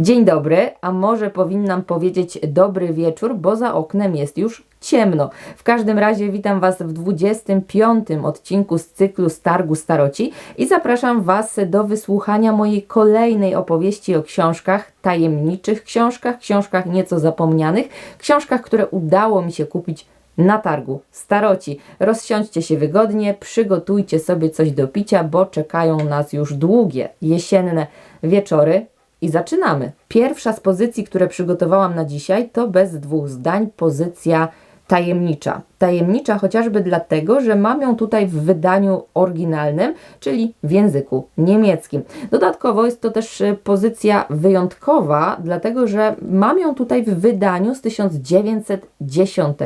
Dzień dobry, a może powinnam powiedzieć dobry wieczór, bo za oknem jest już ciemno. W każdym razie witam Was w 25 odcinku z cyklu Stargu Staroci i zapraszam Was do wysłuchania mojej kolejnej opowieści o książkach, tajemniczych książkach, książkach nieco zapomnianych, książkach, które udało mi się kupić na targu Staroci. Rozsiądźcie się wygodnie, przygotujcie sobie coś do picia, bo czekają nas już długie jesienne wieczory. I zaczynamy. Pierwsza z pozycji, które przygotowałam na dzisiaj, to bez dwóch zdań pozycja tajemnicza. Tajemnicza chociażby dlatego, że mam ją tutaj w wydaniu oryginalnym, czyli w języku niemieckim. Dodatkowo jest to też e, pozycja wyjątkowa, dlatego że mam ją tutaj w wydaniu z 1910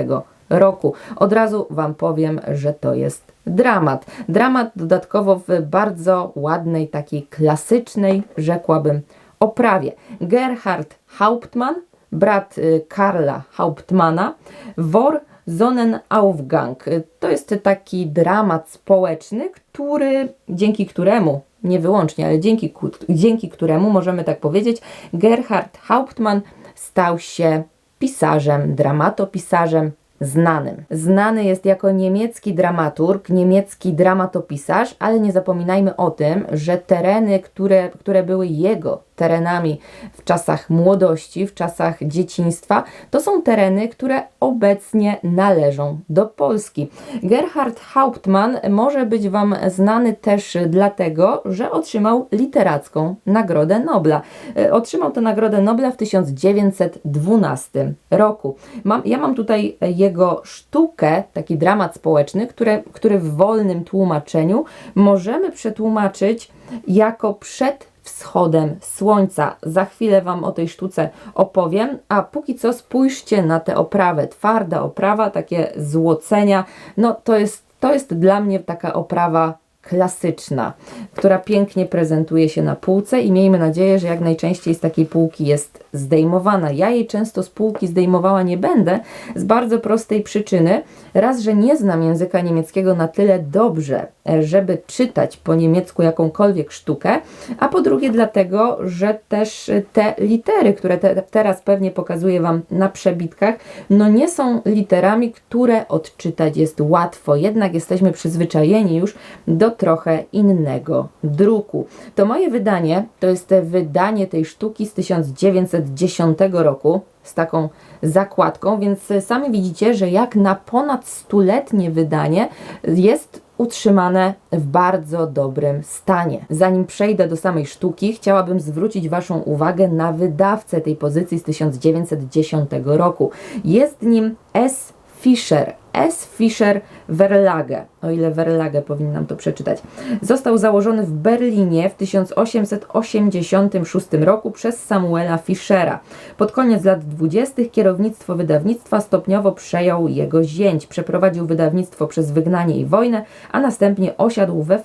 roku. Od razu Wam powiem, że to jest dramat. Dramat dodatkowo w bardzo ładnej, takiej klasycznej, rzekłabym, oprawie. Gerhard Hauptmann, brat y, Karla Hauptmana, Wor Sonnenaufgang. Y, To jest taki dramat społeczny, który, dzięki któremu, nie wyłącznie, ale dzięki, dzięki któremu, możemy tak powiedzieć, Gerhard Hauptmann stał się pisarzem, dramatopisarzem, znanym. Znany jest jako niemiecki dramaturg, niemiecki dramatopisarz, ale nie zapominajmy o tym, że tereny, które, które były jego terenami w czasach młodości, w czasach dzieciństwa, to są tereny, które obecnie należą do Polski. Gerhard Hauptmann może być Wam znany też dlatego, że otrzymał literacką Nagrodę Nobla. E, Otrzymał tę Nagrodę Nobla w 1912 roku. Mam, ja mam tutaj jego sztukę, taki dramat społeczny, które, który w wolnym tłumaczeniu możemy przetłumaczyć jako przed wschodem słońca. Za chwilę Wam o tej sztuce opowiem, a póki co spójrzcie na tę oprawę. Twarda oprawa, takie złocenia. No to jest, to jest dla mnie taka oprawa klasyczna, która pięknie prezentuje się na półce i miejmy nadzieję, że jak najczęściej z takiej półki jest zdejmowana. Ja jej często z półki zdejmowała nie będę z bardzo prostej przyczyny. Raz, że nie znam języka niemieckiego na tyle dobrze, e, żeby czytać po niemiecku jakąkolwiek sztukę, a po drugie dlatego, że też te litery, które te, teraz pewnie pokazuję Wam na przebitkach, no nie są literami, które odczytać jest łatwo. Jednak jesteśmy przyzwyczajeni już do trochę innego druku. To moje wydanie to jest wydanie tej sztuki z 1910 roku z taką zakładką, więc sami widzicie, że jak na ponad stuletnie wydanie jest utrzymane w bardzo dobrym stanie. Zanim przejdę do samej sztuki, chciałabym zwrócić Waszą uwagę na wydawcę tej pozycji z 1910 roku. Jest nim S. Fischer. S. Fischer Verlage, o ile Verlage powinnam to przeczytać. Został założony w Berlinie w 1886 roku przez Samuela Fischera. Pod koniec lat 20. kierownictwo wydawnictwa stopniowo przejął jego zięć. Przeprowadził wydawnictwo przez wygnanie i wojnę, a następnie osiadł we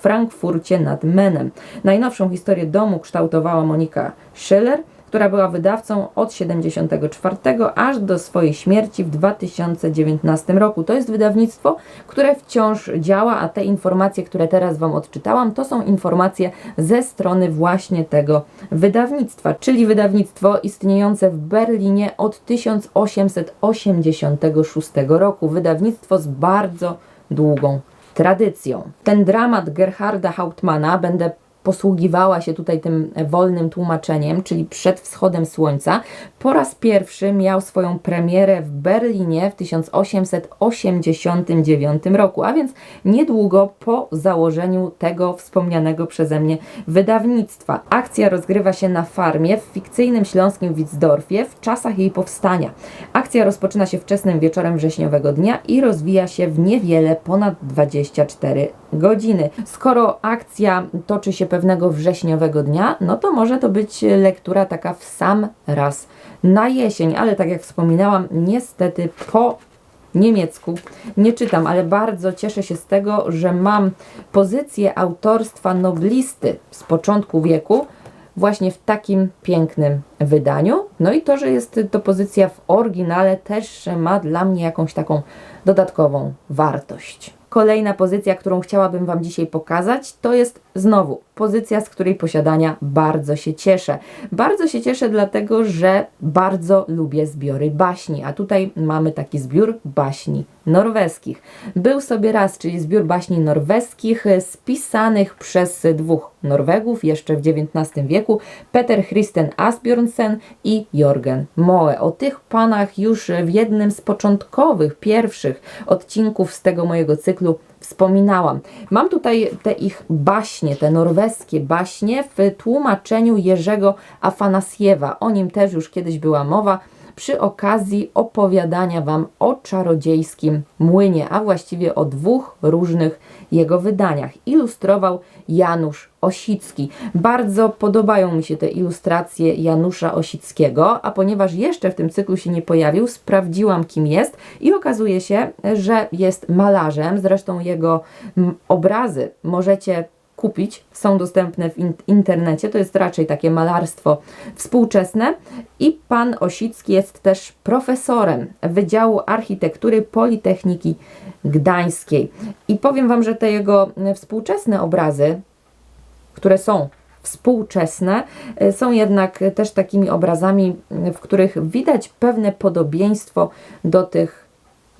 Frankfurcie nad Menem. Najnowszą historię domu kształtowała Monika Schiller, która była wydawcą od 74 aż do swojej śmierci w 2019 roku. To jest wydawnictwo, które wciąż działa, a te informacje, które teraz Wam odczytałam, to są informacje ze strony właśnie tego wydawnictwa, czyli wydawnictwo istniejące w Berlinie od 1886 roku. Wydawnictwo z bardzo długą tradycją. Ten dramat Gerharda Hauptmana będę posługiwała się tutaj tym wolnym tłumaczeniem, czyli przed wschodem słońca, po raz pierwszy miał swoją premierę w Berlinie w 1889 roku, a więc niedługo po założeniu tego wspomnianego przeze mnie wydawnictwa. Akcja rozgrywa się na farmie w fikcyjnym śląskim Witzdorfie w czasach jej powstania. Akcja rozpoczyna się wczesnym wieczorem wrześniowego dnia i rozwija się w niewiele ponad 24 godziny. Skoro akcja toczy się pewnego wrześniowego dnia, no to może to być lektura taka w sam raz na jesień, ale tak jak wspominałam, niestety po niemiecku nie czytam, ale bardzo cieszę się z tego, że mam pozycję autorstwa noblisty z początku wieku, właśnie w takim pięknym wydaniu. No i to, że jest to pozycja w oryginale, też ma dla mnie jakąś taką dodatkową wartość. Kolejna pozycja, którą chciałabym Wam dzisiaj pokazać, to jest Znowu, pozycja, z której posiadania bardzo się cieszę. Bardzo się cieszę, dlatego że bardzo lubię zbiory baśni, a tutaj mamy taki zbiór baśni norweskich. Był sobie raz, czyli zbiór baśni norweskich e, spisanych przez dwóch Norwegów jeszcze w XIX wieku, Peter Christen Asbjörnsen i Jorgen Moe. O tych panach już w jednym z początkowych, pierwszych odcinków z tego mojego cyklu wspominałam. Mam tutaj te ich baśnie, te norweskie baśnie w tłumaczeniu Jerzego Afanasiewa. O nim też już kiedyś była mowa przy okazji opowiadania Wam o czarodziejskim młynie, a właściwie o dwóch różnych jego wydaniach. Ilustrował Janusz Osicki. Bardzo podobają mi się te ilustracje Janusza Osickiego, a ponieważ jeszcze w tym cyklu się nie pojawił, sprawdziłam kim jest i okazuje się, że jest malarzem. Zresztą jego obrazy możecie kupić, są dostępne w in internecie. To jest raczej takie malarstwo współczesne. I pan Osicki jest też profesorem Wydziału Architektury Politechniki Gdańskiej. I powiem Wam, że te jego współczesne obrazy, które są współczesne, są jednak też takimi obrazami, w których widać pewne podobieństwo do tych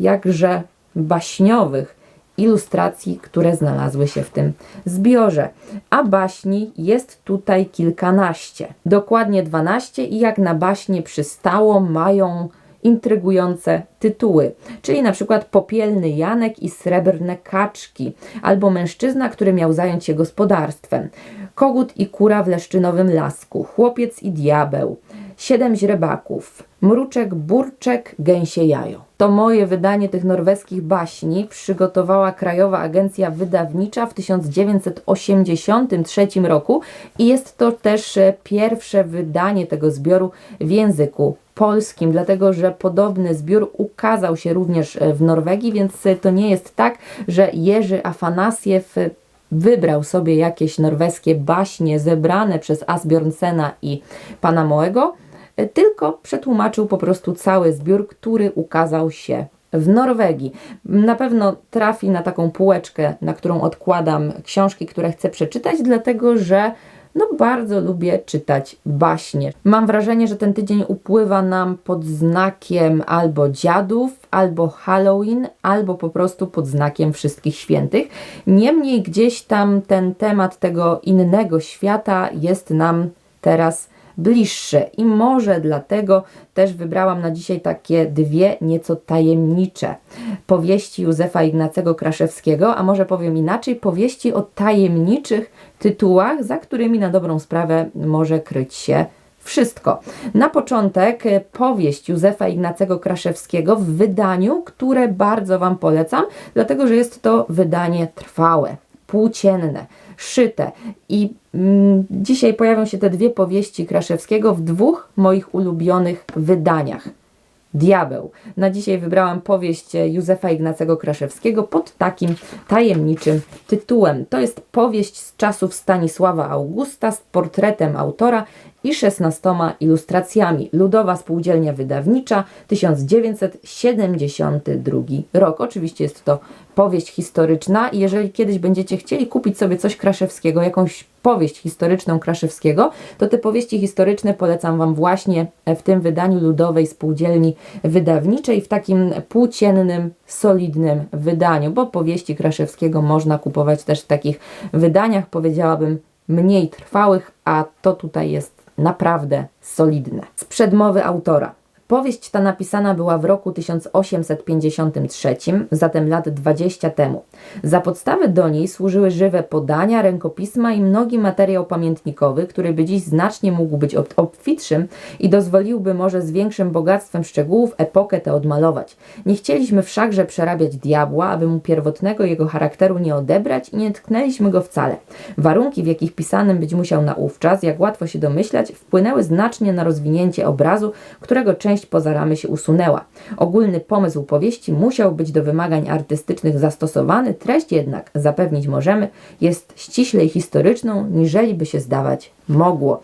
jakże baśniowych ilustracji, które znalazły się w tym zbiorze. A baśni jest tutaj kilkanaście, dokładnie 12 i jak na baśnie przystało mają intrygujące tytuły, czyli na przykład Popielny Janek i Srebrne Kaczki, albo Mężczyzna, który miał zająć się gospodarstwem, Kogut i Kura w Leszczynowym Lasku, Chłopiec i Diabeł, Siedem źrebaków, Mruczek, Burczek, Gęsie Jajo. To moje wydanie tych norweskich baśni przygotowała Krajowa Agencja Wydawnicza w 1983 roku i jest to też e, pierwsze wydanie tego zbioru w języku polskim, dlatego że podobny zbiór ukazał się również e, w Norwegii, więc e, to nie jest tak, że Jerzy Afanasiew wybrał sobie jakieś norweskie baśnie zebrane przez Asbjornsena i pana Moego, tylko przetłumaczył po prostu cały zbiór, który ukazał się w Norwegii. Na pewno trafi na taką półeczkę, na którą odkładam książki, które chcę przeczytać, dlatego że no bardzo lubię czytać baśnie. Mam wrażenie, że ten tydzień upływa nam pod znakiem albo dziadów, albo Halloween, albo po prostu pod znakiem wszystkich świętych. Niemniej gdzieś tam ten temat tego innego świata jest nam teraz bliższe. I może dlatego też wybrałam na dzisiaj takie dwie nieco tajemnicze. Powieści Józefa Ignacego Kraszewskiego, a może powiem inaczej, powieści o tajemniczych tytułach, za którymi na dobrą sprawę może kryć się wszystko. Na początek powieść Józefa Ignacego Kraszewskiego w wydaniu, które bardzo Wam polecam, dlatego że jest to wydanie trwałe, płócienne szyte. I mm, dzisiaj pojawią się te dwie powieści Kraszewskiego w dwóch moich ulubionych wydaniach. Diabeł. Na dzisiaj wybrałam powieść Józefa Ignacego Kraszewskiego pod takim tajemniczym tytułem. To jest powieść z czasów Stanisława Augusta z portretem autora i 16 ilustracjami. Ludowa Spółdzielnia Wydawnicza, 1972 rok. Oczywiście jest to powieść historyczna i jeżeli kiedyś będziecie chcieli kupić sobie coś Kraszewskiego, jakąś powieść historyczną Kraszewskiego, to te powieści historyczne polecam Wam właśnie w tym wydaniu Ludowej Spółdzielni Wydawniczej, w takim płóciennym, solidnym wydaniu, bo powieści Kraszewskiego można kupować też w takich wydaniach, powiedziałabym, mniej trwałych, a to tutaj jest naprawdę solidne. Z przedmowy autora. Powieść ta napisana była w roku 1853, zatem lat 20 temu. Za podstawę do niej służyły żywe podania, rękopisma i mnogi materiał pamiętnikowy, który by dziś znacznie mógł być obfitszym i dozwoliłby może z większym bogactwem szczegółów epokę tę odmalować. Nie chcieliśmy wszakże przerabiać diabła, aby mu pierwotnego jego charakteru nie odebrać i nie tknęliśmy go wcale. Warunki, w jakich pisanym być musiał naówczas, jak łatwo się domyślać, wpłynęły znacznie na rozwinięcie obrazu, którego część część poza ramy się usunęła. Ogólny pomysł powieści musiał być do wymagań artystycznych zastosowany, treść jednak, zapewnić możemy, jest ściślej historyczną, niżeli by się zdawać mogło.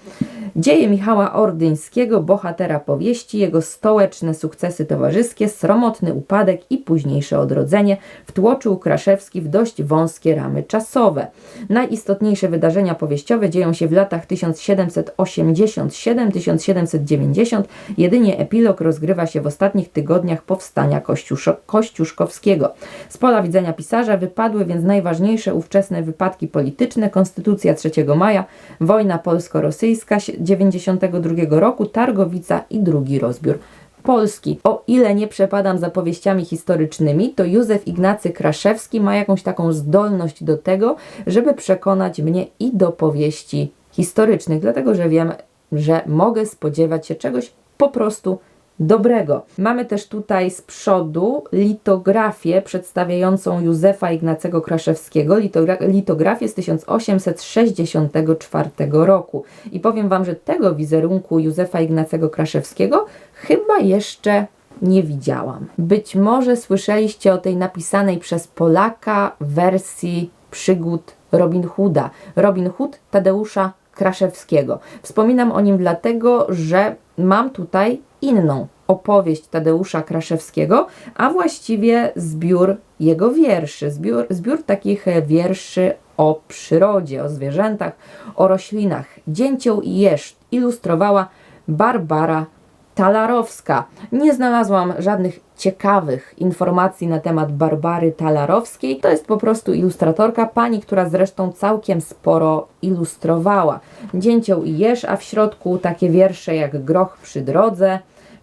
Dzieje Michała Ordyńskiego, bohatera powieści, jego stołeczne sukcesy towarzyskie, sromotny upadek i późniejsze odrodzenie wtłoczył Kraszewski w dość wąskie ramy czasowe. Najistotniejsze wydarzenia powieściowe dzieją się w latach 1787-1790, jedynie epilog rozgrywa się w ostatnich tygodniach powstania Kościuszo- Kościuszkowskiego. Z pola widzenia pisarza wypadły więc najważniejsze ówczesne wypadki polityczne, Konstytucja 3 maja, wojna polsko-rosyjska 92 roku, Targowica i drugi rozbiór Polski. O ile nie przepadam za powieściami historycznymi, to Józef Ignacy Kraszewski ma jakąś taką zdolność do tego, żeby przekonać mnie i do powieści historycznych, dlatego że wiem, że mogę spodziewać się czegoś po prostu dobrego. Mamy też tutaj z przodu litografię przedstawiającą Józefa Ignacego Kraszewskiego, litogra- litografię z 1864 roku. I powiem Wam, że tego wizerunku Józefa Ignacego Kraszewskiego chyba jeszcze nie widziałam. Być może słyszeliście o tej napisanej przez Polaka wersji przygód Robin Hooda. Robin Hood Tadeusza Kraszewskiego. Wspominam o nim dlatego, że mam tutaj inną opowieść Tadeusza Kraszewskiego, a właściwie zbiór jego wierszy. Zbiór, zbiór takich wierszy o przyrodzie, o zwierzętach, o roślinach. Dzięcioł i jeż ilustrowała Barbara Talarowska. Nie znalazłam żadnych ciekawych informacji na temat Barbary Talarowskiej. To jest po prostu ilustratorka, pani, która zresztą całkiem sporo ilustrowała. Dzięcioł i jeż, a w środku takie wiersze jak Groch przy drodze,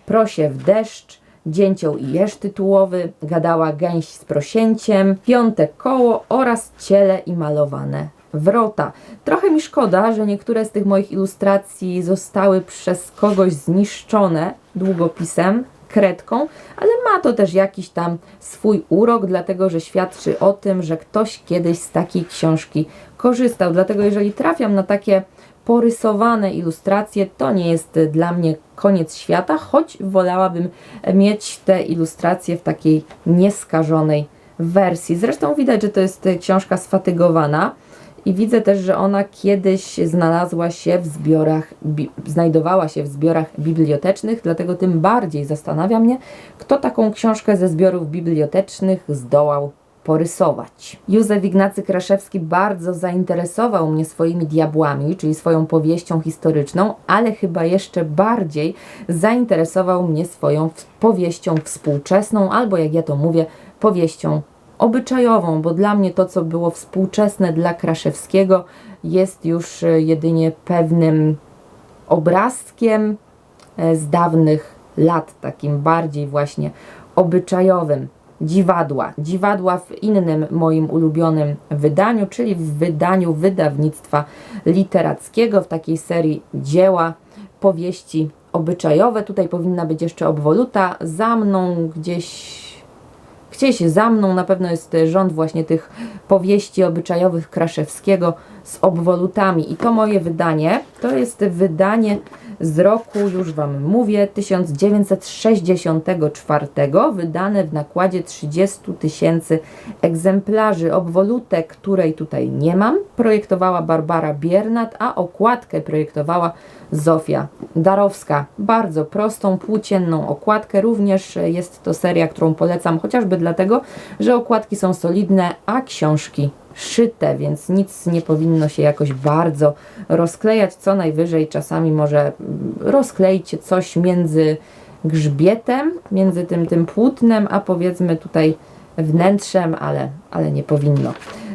Prosie w deszcz, Dzięcioł i jeż tytułowy, Gadała gęś z prosięciem, Piąte koło oraz Ciele i malowane wrota. Trochę mi szkoda, że niektóre z tych moich ilustracji zostały przez kogoś zniszczone długopisem, kredką, ale ma to też jakiś tam swój urok, dlatego że świadczy o tym, że ktoś kiedyś z takiej książki korzystał. Dlatego jeżeli trafiam na takie porysowane ilustracje, to nie jest dla mnie koniec świata, choć wolałabym mieć te ilustracje w takiej nieskażonej wersji. Zresztą widać, że to jest książka sfatygowana. I widzę też, że ona kiedyś znalazła się w zbiorach, bi, znajdowała się w zbiorach bibliotecznych, dlatego tym bardziej zastanawia mnie, kto taką książkę ze zbiorów bibliotecznych zdołał porysować. Józef Ignacy Kraszewski bardzo zainteresował mnie swoimi diabłami, czyli swoją powieścią historyczną, ale chyba jeszcze bardziej zainteresował mnie swoją powieścią współczesną, albo jak ja to mówię, powieścią obyczajową, bo dla mnie to, co było współczesne dla Kraszewskiego, jest już e, jedynie pewnym obrazkiem e, z dawnych lat, takim bardziej właśnie obyczajowym. Dziwadła. Dziwadła w innym moim ulubionym wydaniu, czyli w wydaniu wydawnictwa literackiego, w takiej serii dzieła, powieści obyczajowe. Tutaj powinna być jeszcze obwoluta. Za mną gdzieś Gdzieś za mną na pewno jest rząd właśnie tych powieści obyczajowych Kraszewskiego z obwolutami. I to moje wydanie, to jest wydanie z roku, już Wam mówię, 1964, wydane w nakładzie 30 tysięcy egzemplarzy. Obwolutę, której tutaj nie mam, projektowała Barbara Biernat, a okładkę projektowała Zofia Darowska. Bardzo prostą, płócienną okładkę. Również jest to seria, którą polecam, chociażby dlatego, że okładki są solidne, a książki szyte, więc nic nie powinno się jakoś bardzo rozklejać. Co najwyżej czasami może rozkleić coś między grzbietem, między tym, tym płótnem, a powiedzmy tutaj wnętrzem, ale, ale nie powinno.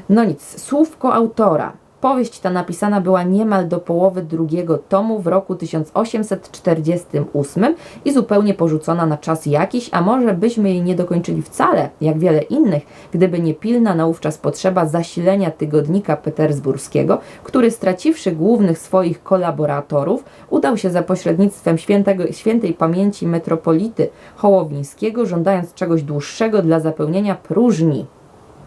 No nic, słówko autora. Powieść ta napisana była niemal do połowy drugiego tomu w roku 1848 i zupełnie porzucona na czas jakiś, a może byśmy jej nie dokończyli wcale, jak wiele innych, gdyby nie pilna naówczas potrzeba zasilenia tygodnika petersburskiego, który straciwszy głównych swoich kolaboratorów, udał się za pośrednictwem świętego, świętej pamięci metropolity Hołowińskiego, żądając czegoś dłuższego dla zapełnienia próżni.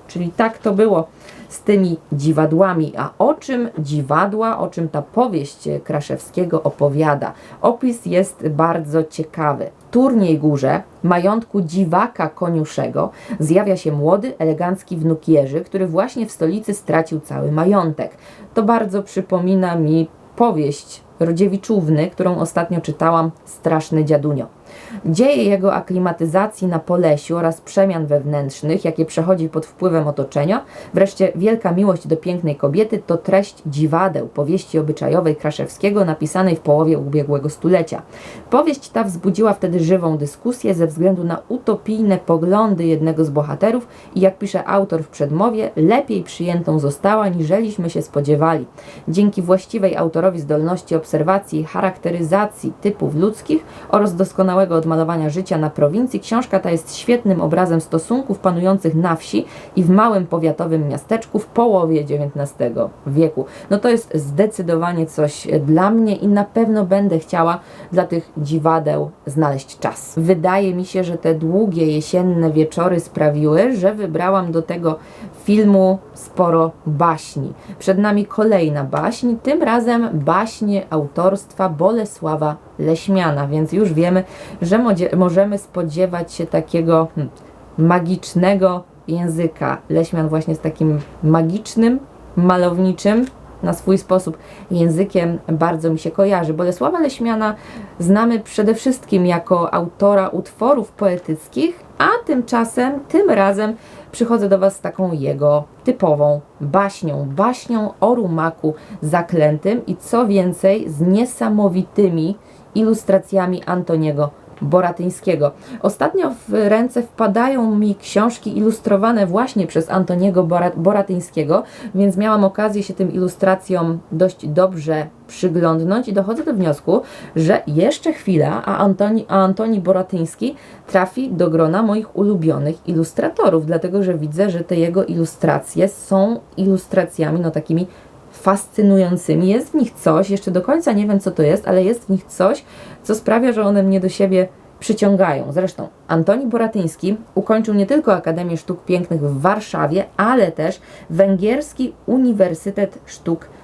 Czyli tak to było z tymi dziwadłami. A o czym dziwadła, o czym ta powieść Kraszewskiego opowiada? Opis jest bardzo ciekawy. Turniej Górze, majątku dziwaka koniuszego, zjawia się młody, elegancki wnuk Jerzy, który właśnie w stolicy stracił cały majątek. To bardzo przypomina mi powieść Rodziewiczówny, którą ostatnio czytałam, Straszny Dziadunio. Dzieje jego aklimatyzacji na Polesiu oraz przemian wewnętrznych, jakie przechodzi pod wpływem otoczenia, wreszcie wielka miłość do pięknej kobiety to treść dziwadeł powieści obyczajowej Kraszewskiego napisanej w połowie ubiegłego stulecia. Powieść ta wzbudziła wtedy żywą dyskusję ze względu na utopijne poglądy jednego z bohaterów i jak pisze autor w przedmowie, lepiej przyjętą została niżeliśmy się spodziewali. Dzięki właściwej autorowi zdolności obserwacji charakteryzacji typów ludzkich oraz doskonałego odmalowania życia na prowincji, książka ta jest świetnym obrazem stosunków panujących na wsi i w małym powiatowym miasteczku w połowie XIX wieku. No to jest zdecydowanie coś dla mnie i na pewno będę chciała dla tych dziwadeł znaleźć czas. Wydaje mi się, że te długie jesienne wieczory sprawiły, że wybrałam do tego filmu sporo baśni. Przed nami kolejna baśń, tym razem baśnie autorstwa Bolesława Leśmiana, więc już wiemy, że możemy spodziewać się takiego hmm, magicznego języka. Leśmian właśnie z takim magicznym, malowniczym na swój sposób językiem bardzo mi się kojarzy. Bolesława Leśmiana znamy przede wszystkim jako autora utworów poetyckich, a tymczasem, tym razem przychodzę do Was z taką jego typową baśnią, baśnią o rumaku zaklętym i co więcej z niesamowitymi ilustracjami Antoniego Boratyńskiego. Ostatnio w ręce wpadają mi książki ilustrowane właśnie przez Antoniego Boratyńskiego, więc miałam okazję się tym ilustracjom dość dobrze przyglądnąć i dochodzę do wniosku, że jeszcze chwila, a Antoni, a Antoni Boratyński trafi do grona moich ulubionych ilustratorów, dlatego że widzę, że te jego ilustracje są ilustracjami no takimi fascynującymi. Jest w nich coś, jeszcze do końca nie wiem co to jest, ale jest w nich coś, co sprawia, że one mnie do siebie przyciągają. Zresztą Antoni Boratyński ukończył nie tylko Akademię Sztuk Pięknych w Warszawie, ale też Węgierski Uniwersytet Sztuk pięknych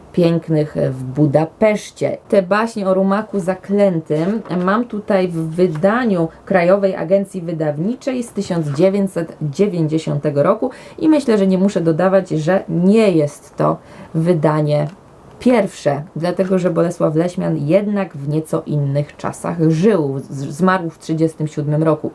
w Budapeszcie. Te baśnie o rumaku zaklętym mam tutaj w wydaniu Krajowej Agencji Wydawniczej z 1990 roku i myślę, że nie muszę dodawać, że nie jest to wydanie Pierwsze, dlatego że Bolesław Leśmian jednak w nieco innych czasach żył, zmarł w 1937 roku.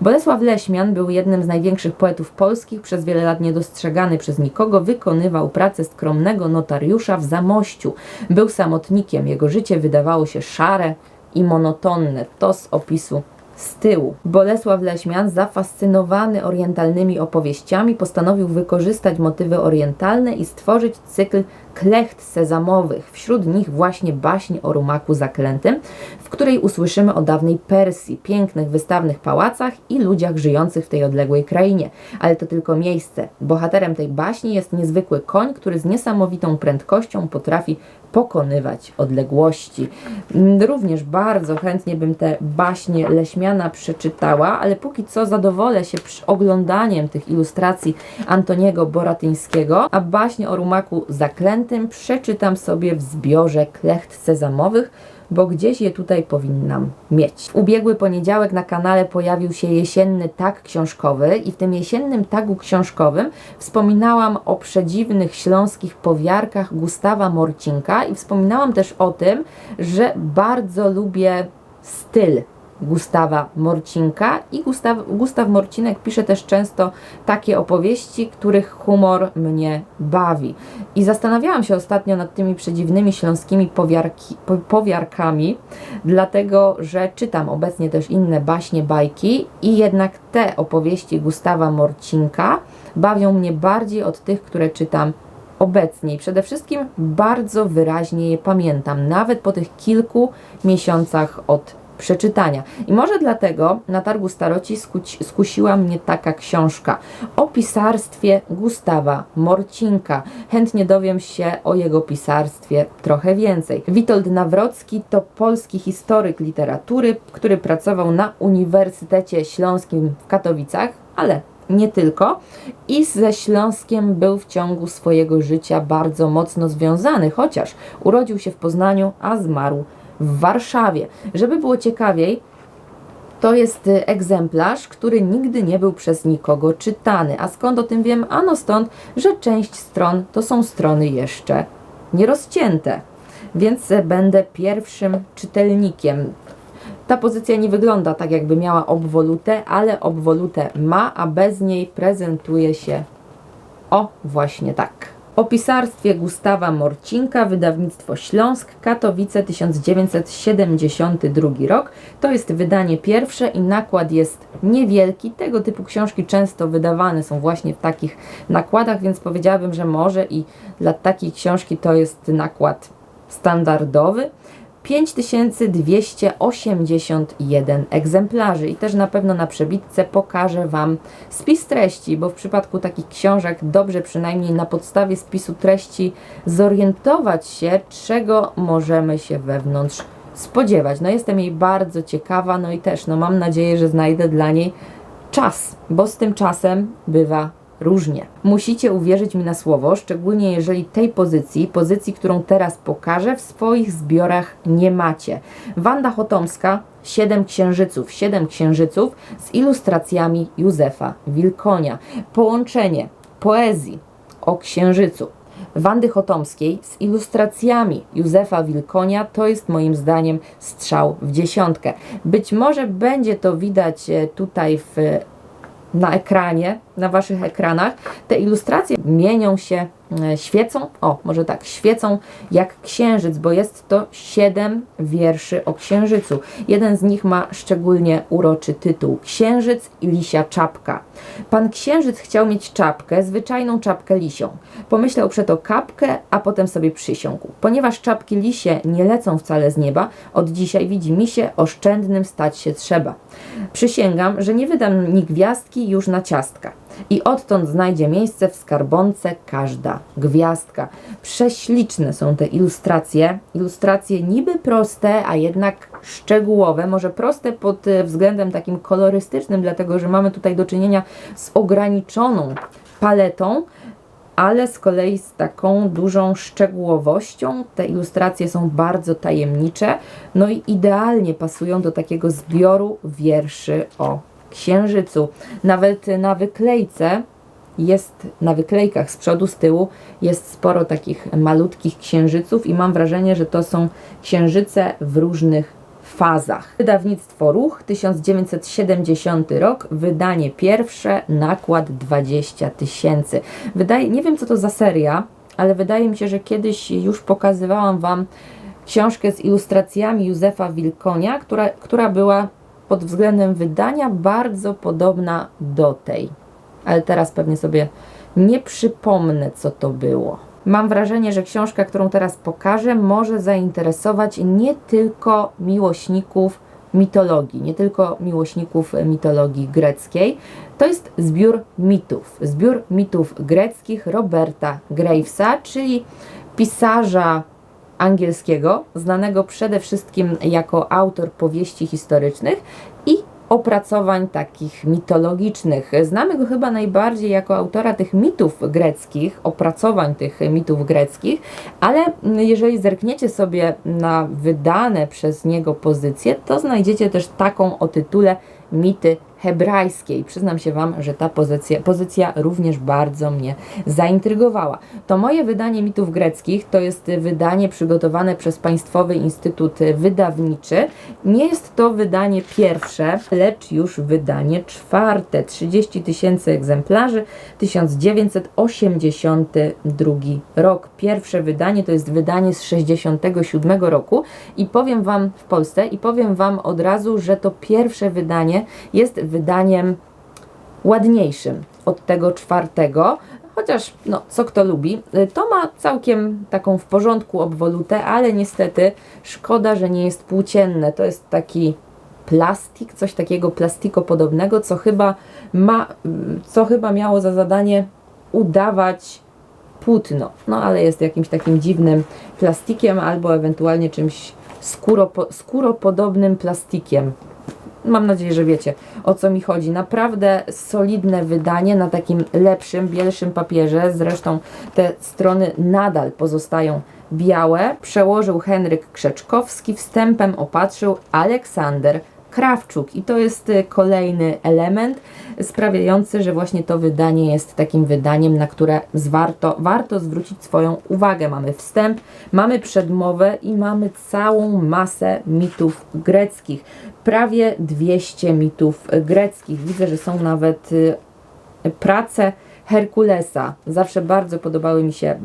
Bolesław Leśmian był jednym z największych poetów polskich, przez wiele lat niedostrzegany przez nikogo, wykonywał pracę skromnego notariusza w Zamościu. Był samotnikiem, jego życie wydawało się szare i monotonne. To z opisu z tyłu. Bolesław Leśmian, zafascynowany orientalnymi opowieściami, postanowił wykorzystać motywy orientalne i stworzyć cykl klecht sezamowych, wśród nich właśnie baśń o rumaku zaklętym, w której usłyszymy o dawnej Persji, pięknych wystawnych pałacach i ludziach żyjących w tej odległej krainie. Ale to tylko miejsce. Bohaterem tej baśni jest niezwykły koń, który z niesamowitą prędkością potrafi pokonywać odległości. Również bardzo chętnie bym te baśnie Leśmiana przeczytała, ale póki co zadowolę się oglądaniem tych ilustracji Antoniego Boratyńskiego, a baśnie o rumaku zaklętym przeczytam sobie w zbiorze klecht sezamowych, bo gdzieś je tutaj powinnam mieć. W ubiegły poniedziałek na kanale pojawił się jesienny tag książkowy i w tym jesiennym tagu książkowym wspominałam o przedziwnych śląskich powiarkach Gustawa Morcinka i wspominałam też o tym, że bardzo lubię styl Gustawa Morcinka i Gustaw, Gustaw Morcinek pisze też często takie opowieści, których humor mnie bawi. I zastanawiałam się ostatnio nad tymi przedziwnymi śląskimi powiarki, po, powiarkami, dlatego że czytam obecnie też inne baśnie, bajki i jednak te opowieści Gustawa Morcinka bawią mnie bardziej od tych, które czytam obecnie i przede wszystkim bardzo wyraźnie je pamiętam, nawet po tych kilku miesiącach od przeczytania. I może dlatego na targu staroci skusiła mnie taka książka o pisarstwie Gustawa Morcinka. Chętnie dowiem się o jego pisarstwie trochę więcej. Witold Nawrocki to polski historyk literatury, który pracował na Uniwersytecie Śląskim w Katowicach, ale nie tylko. I ze Śląskiem był w ciągu swojego życia bardzo mocno związany, chociaż urodził się w Poznaniu, a zmarł w Warszawie. Żeby było ciekawiej, to jest y, egzemplarz, który nigdy nie był przez nikogo czytany. A skąd o tym wiem? Ano stąd, że część stron to są strony jeszcze nierozcięte. więc e, będę pierwszym czytelnikiem. Ta pozycja nie wygląda tak, jakby miała obwolutę, ale obwolutę ma, a bez niej prezentuje się o właśnie tak. O pisarstwie Gustawa Morcinka, wydawnictwo Śląsk, Katowice 1972 rok. To jest wydanie pierwsze i nakład jest niewielki. Tego typu książki często wydawane są właśnie w takich nakładach, więc powiedziałabym, że może i dla takiej książki to jest nakład standardowy. 5281 egzemplarzy i też na pewno na przebitce pokażę Wam spis treści, bo w przypadku takich książek dobrze przynajmniej na podstawie spisu treści zorientować się, czego możemy się wewnątrz spodziewać. No jestem jej bardzo ciekawa, no i też no mam nadzieję, że znajdę dla niej czas, bo z tym czasem bywa różnie. Musicie uwierzyć mi na słowo, szczególnie jeżeli tej pozycji, pozycji, którą teraz pokażę, w swoich zbiorach nie macie. Wanda Chotomska, Siedem księżyców, siedem księżyców z ilustracjami Józefa Wilkonia. Połączenie poezji o księżycu Wandy Chotomskiej z ilustracjami Józefa Wilkonia to jest moim zdaniem strzał w dziesiątkę. Być może będzie to widać e, tutaj w na ekranie, na waszych ekranach. Te ilustracje mienią się, świecą, o może tak, świecą jak księżyc, bo jest to siedem wierszy o księżycu. Jeden z nich ma szczególnie uroczy tytuł Księżyc i lisia czapka. Pan księżyc chciał mieć czapkę, zwyczajną czapkę lisią. Pomyślał przeto kapkę, a potem sobie przysiągł. Ponieważ czapki lisie nie lecą wcale z nieba, od dzisiaj widzi mi się, oszczędnym stać się trzeba. Przysięgam, że nie wydam ni gwiazdki już na ciastka. I odtąd znajdzie miejsce w skarbonce każda gwiazdka. Prześliczne są te ilustracje. Ilustracje niby proste, a jednak szczegółowe. Może proste pod e, względem takim kolorystycznym, dlatego że mamy tutaj do czynienia z ograniczoną paletą, ale z kolei z taką dużą szczegółowością. Te ilustracje są bardzo tajemnicze, no i idealnie pasują do takiego zbioru wierszy o księżycu. Nawet na wyklejce jest na wyklejkach z przodu, z tyłu jest sporo takich malutkich księżyców i mam wrażenie, że to są księżyce w różnych fazach. Wydawnictwo Ruch 1970 rok, wydanie pierwsze, nakład 20 tysięcy. Wydaje, nie wiem co to za seria, ale wydaje mi się, że kiedyś już pokazywałam Wam książkę z ilustracjami Józefa Wilkonia, która, która była pod względem wydania bardzo podobna do tej. Ale teraz pewnie sobie nie przypomnę, co to było. Mam wrażenie, że książka, którą teraz pokażę, może zainteresować nie tylko miłośników mitologii, nie tylko miłośników mitologii greckiej. To jest zbiór mitów, zbiór mitów greckich Roberta Gravesa, czyli pisarza angielskiego, znanego przede wszystkim jako autor powieści historycznych opracowań takich mitologicznych. Znamy go chyba najbardziej jako autora tych mitów greckich, opracowań tych mitów greckich, ale jeżeli zerkniecie sobie na wydane przez niego pozycje, to znajdziecie też taką o tytule Mity hebrajskiej. Przyznam się Wam, że ta pozycja, pozycja również bardzo mnie zaintrygowała. To moje wydanie mitów greckich to jest wydanie przygotowane przez Państwowy Instytut Wydawniczy. Nie jest to wydanie pierwsze, lecz już wydanie czwarte. 30 tysięcy egzemplarzy, 1982 rok. Pierwsze wydanie to jest wydanie z 67 roku i powiem Wam w Polsce i powiem Wam od razu, że to pierwsze wydanie jest wydaniem ładniejszym od tego czwartego, chociaż no, co kto lubi. To ma całkiem taką w porządku obwolutę, ale niestety szkoda, że nie jest płócienne. To jest taki plastik, coś takiego plastikopodobnego, co chyba ma, co chyba miało za zadanie udawać płótno, no ale jest jakimś takim dziwnym plastikiem albo ewentualnie czymś skóropo, skóropodobnym plastikiem. Mam nadzieję, że wiecie o co mi chodzi. Naprawdę solidne wydanie na takim lepszym, bielszym papierze. Zresztą te strony nadal pozostają białe. Przełożył Henryk Krzeczkowski, wstępem opatrzył Aleksander Krawczuk i to jest y, kolejny element sprawiający, że właśnie to wydanie jest takim wydaniem, na które zwarto, warto zwrócić swoją uwagę. Mamy wstęp, mamy przedmowę i mamy całą masę mitów greckich. Prawie 200 mitów greckich. Widzę, że są nawet y, prace Herkulesa. Zawsze bardzo podobały mi się,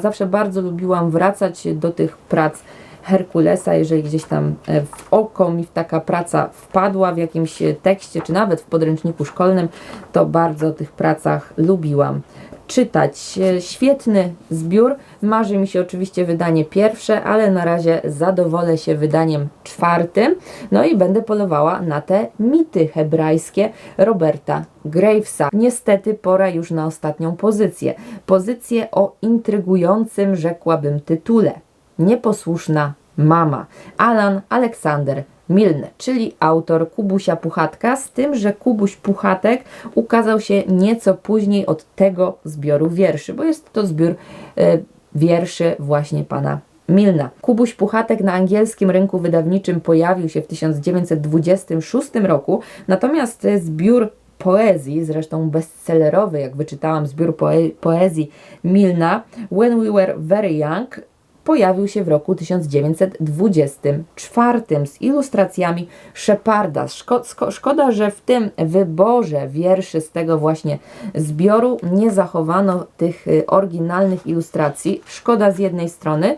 zawsze bardzo lubiłam wracać do tych prac Herkulesa, jeżeli gdzieś tam e, w oko mi taka praca wpadła w jakimś e, tekście, czy nawet w podręczniku szkolnym, to bardzo o tych pracach lubiłam czytać. E, Świetny zbiór. Marzy mi się oczywiście wydanie pierwsze, ale na razie zadowolę się wydaniem czwartym. No i będę polowała na te mity hebrajskie Roberta Gravesa. Niestety pora już na ostatnią pozycję. Pozycję o intrygującym, rzekłabym, tytule. Nieposłuszna mama. Alan Aleksander Milne, czyli autor Kubusia Puchatka, z tym, że Kubuś Puchatek ukazał się nieco później od tego zbioru wierszy, bo jest to zbiór e, wierszy właśnie pana Milna. Kubuś Puchatek na angielskim rynku wydawniczym pojawił się w 1926 roku, natomiast e, zbiór poezji, zresztą bestsellerowy, jak wyczytałam, zbiór poe poezji Milna, When We Were Very Young, pojawił się w roku 1924 z ilustracjami Sheparda. Szko szko szkoda, że w tym wyborze wierszy z tego właśnie zbioru nie zachowano tych y, oryginalnych ilustracji. Szkoda z jednej strony,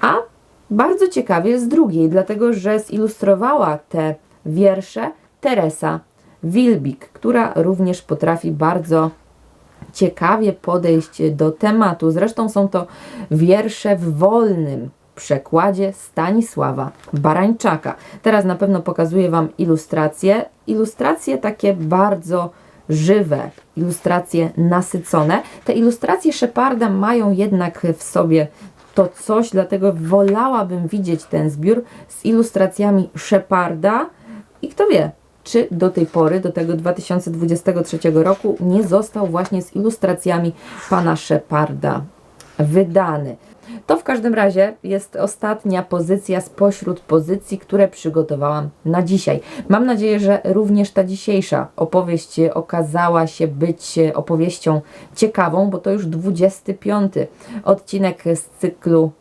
a bardzo ciekawie z drugiej, dlatego że zilustrowała te wiersze Teresa Wilbik, która również potrafi bardzo ciekawie podejść do tematu. Zresztą są to wiersze w wolnym przekładzie Stanisława Barańczaka. Teraz na pewno pokazuję Wam ilustracje. Ilustracje takie bardzo żywe, ilustracje nasycone. Te ilustracje Sheparda mają jednak w sobie to coś, dlatego wolałabym widzieć ten zbiór z ilustracjami Sheparda i kto wie, czy do tej pory, do tego 2023 roku, nie został właśnie z ilustracjami pana Sheparda wydany. To w każdym razie jest ostatnia pozycja spośród pozycji, które przygotowałam na dzisiaj. Mam nadzieję, że również ta dzisiejsza opowieść okazała się być opowieścią ciekawą, bo to już 25 odcinek z cyklu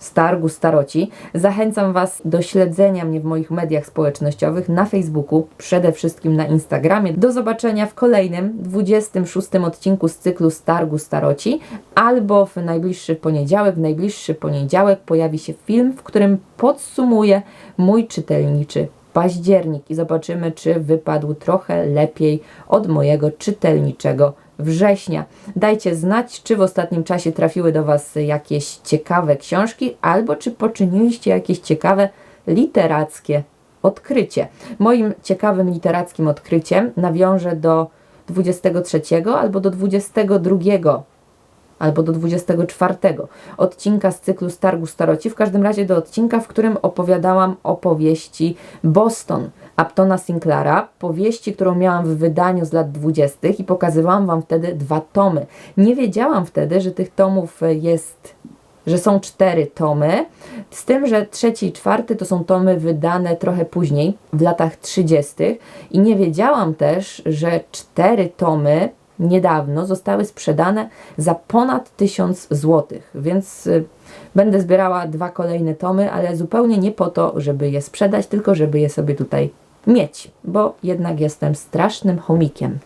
z targu Staroci. Zachęcam Was do śledzenia mnie w moich mediach społecznościowych, na Facebooku, przede wszystkim na Instagramie. Do zobaczenia w kolejnym, 26 odcinku z cyklu z targu Staroci, albo w najbliższy poniedziałek. W najbliższy poniedziałek pojawi się film, w którym podsumuję mój czytelniczy październik i zobaczymy, czy wypadł trochę lepiej od mojego czytelniczego września. Dajcie znać, czy w ostatnim czasie trafiły do Was jakieś ciekawe książki, albo czy poczyniliście jakieś ciekawe literackie odkrycie. Moim ciekawym literackim odkryciem nawiążę do 23 albo do 22 albo do 24 odcinka z cyklu Stargu Staroci, w każdym razie do odcinka, w którym opowiadałam opowieści Boston Aptona Sinclaira, powieści, którą miałam w wydaniu z lat 20. i pokazywałam Wam wtedy dwa tomy. Nie wiedziałam wtedy, że tych tomów jest że są cztery tomy, z tym, że trzeci i czwarty to są tomy wydane trochę później, w latach 30. I nie wiedziałam też, że cztery tomy niedawno zostały sprzedane za ponad 1000 zł, więc y, będę zbierała dwa kolejne tomy, ale zupełnie nie po to, żeby je sprzedać, tylko żeby je sobie tutaj mieć, bo jednak jestem strasznym chomikiem.